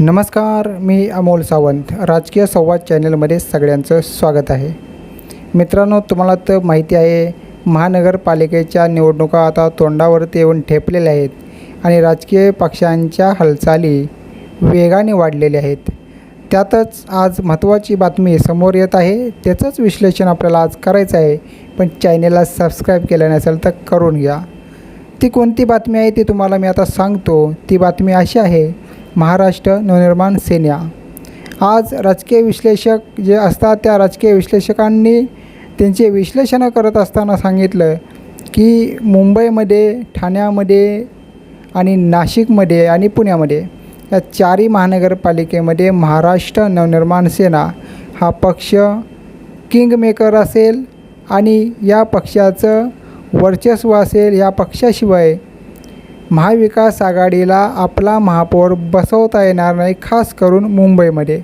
नमस्कार मी अमोल सावंत. राजकीय संवाद चॅनलमध्ये सगळ्यांचं स्वागत आहे. मित्रांनो तुम्हाला तर माहिती आहे महानगरपालिकेच्या निवडणुका आता तोंडावरती येऊन ठेपलेल्या आहेत आणि राजकीय पक्षांच्या हालचाली वेगाने वाढलेल्या आहेत. त्यातच आज महत्त्वाची बातमी समोर येत आहे. त्याचंच विश्लेषण आपल्याला आज करायचं आहे पण चॅनेलला सबस्क्राईब केलं नसेल तर करून घ्या. ती कोणती बातमी आहे ती तुम्हाला मी आता सांगतो. ती बातमी अशी आहे महाराष्ट्र नवनिर्माण सेना. आज राजकीय विश्लेषक जे असतात त्या राजकीय विश्लेषकांनी त्यांचे विश्लेषणं करत असताना सांगितलं की मुंबईमध्ये ठाण्यामध्ये आणि नाशिकमध्ये आणि पुण्यामध्ये या चारही महानगरपालिकेमध्ये महाराष्ट्र नवनिर्माण सेना हा पक्ष किंगमेकर असेल आणि या पक्षाचं वर्चस्व असेल या पक्षाशिवाय महाविकास आघाडीला आपला महापौर बसवता येणार नाही खास करून मुंबईमध्ये.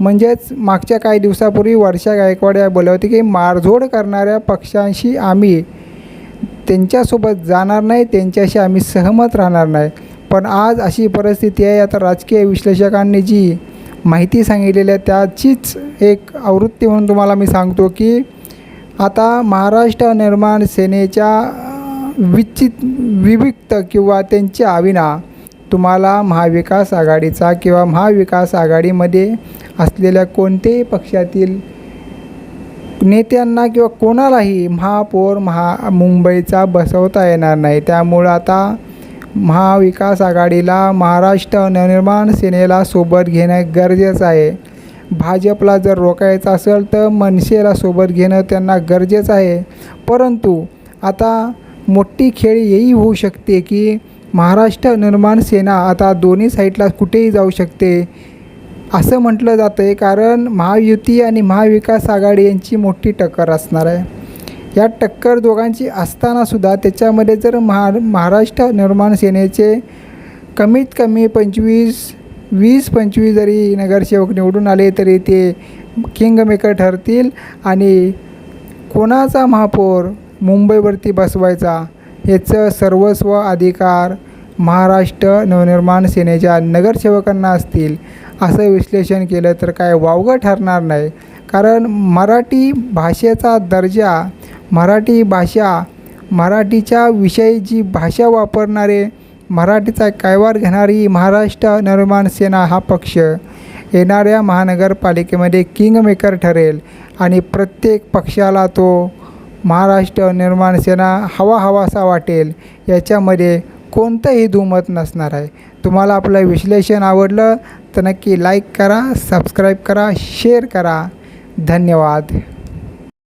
म्हणजेच मागच्या काही दिवसापूर्वी वर्षा गायकवाड या बोलल्या होती की मारझोड करणाऱ्या पक्षांशी आम्ही त्यांच्यासोबत जाणार नाही त्यांच्याशी आम्ही सहमत राहणार नाही. पण आज अशी परिस्थिती आहे आता राजकीय विश्लेषकांनी जी माहिती सांगितलेली आहे त्याचीच एक आवृत्ती म्हणून तुम्हाला मी सांगतो की आता महाराष्ट्र निर्माण सेनेच्या विचित विविक्त किंवा त्यांच्या आविना तुम्हाला महाविकास आघाडीचा किंवा महाविकास आघाडीमध्ये असलेल्या कोणत्याही पक्षातील नेत्यांना किंवा कोणालाही महापौर महा मुंबईचा बसवता येणार नाही. त्यामुळं आता महाविकास आघाडीला महाराष्ट्र नवनिर्माण सेनेला सोबत घेणं गरजेचं आहे. भाजपला जर रोखायचं असेल तर मनसेला सोबत घेणं त्यांना गरजेचं आहे. परंतु आता मोठी खेळ येई होऊ शकते की महाराष्ट्र निर्माण सेना आता दोन्ही साईडला कुठेही जाऊ शकते? असं म्हटलं जातं आहे कारण महायुती आणि महाविकास आघाडी यांची मोठी टक्कर असणार आहे. या टक्कर दोघांची असतानासुद्धा त्याच्यामध्ये जर महा महाराष्ट्र निर्माण सेनेचे कमीत कमी पंचवीस वीस पंचवीस जरी नगरसेवक निवडून आले तरी ते किंगमेकर ठरतील आणि कोणाचा महापौर मुंबईवरती बसवायचा. याचं सर्वस्व अधिकार महाराष्ट्र नवनिर्माण सेनेच्या नगरसेवकांना असतील असं विश्लेषण केलं तर काय वावगं ठरणार नाही. कारण मराठी भाषेचा दर्जा मराठी भाषा मराठीच्या विषयी जी भाषा वापरणारे मराठीचा कायवार घेणारी महाराष्ट्र निर्माण सेना हा पक्ष येणाऱ्या महानगरपालिकेमध्ये किंगमेकर ठरेल आणि प्रत्येक पक्षाला तो महाराष्ट्र निर्माण सेना हवा हवासा वाटेल याच्यामध्ये कोणतंही दुमत नसणार आहे. तुम्हाला आपलं विश्लेषण आवडलं तर नक्की लाईक करा सबस्क्राईब करा शेअर करा. धन्यवाद.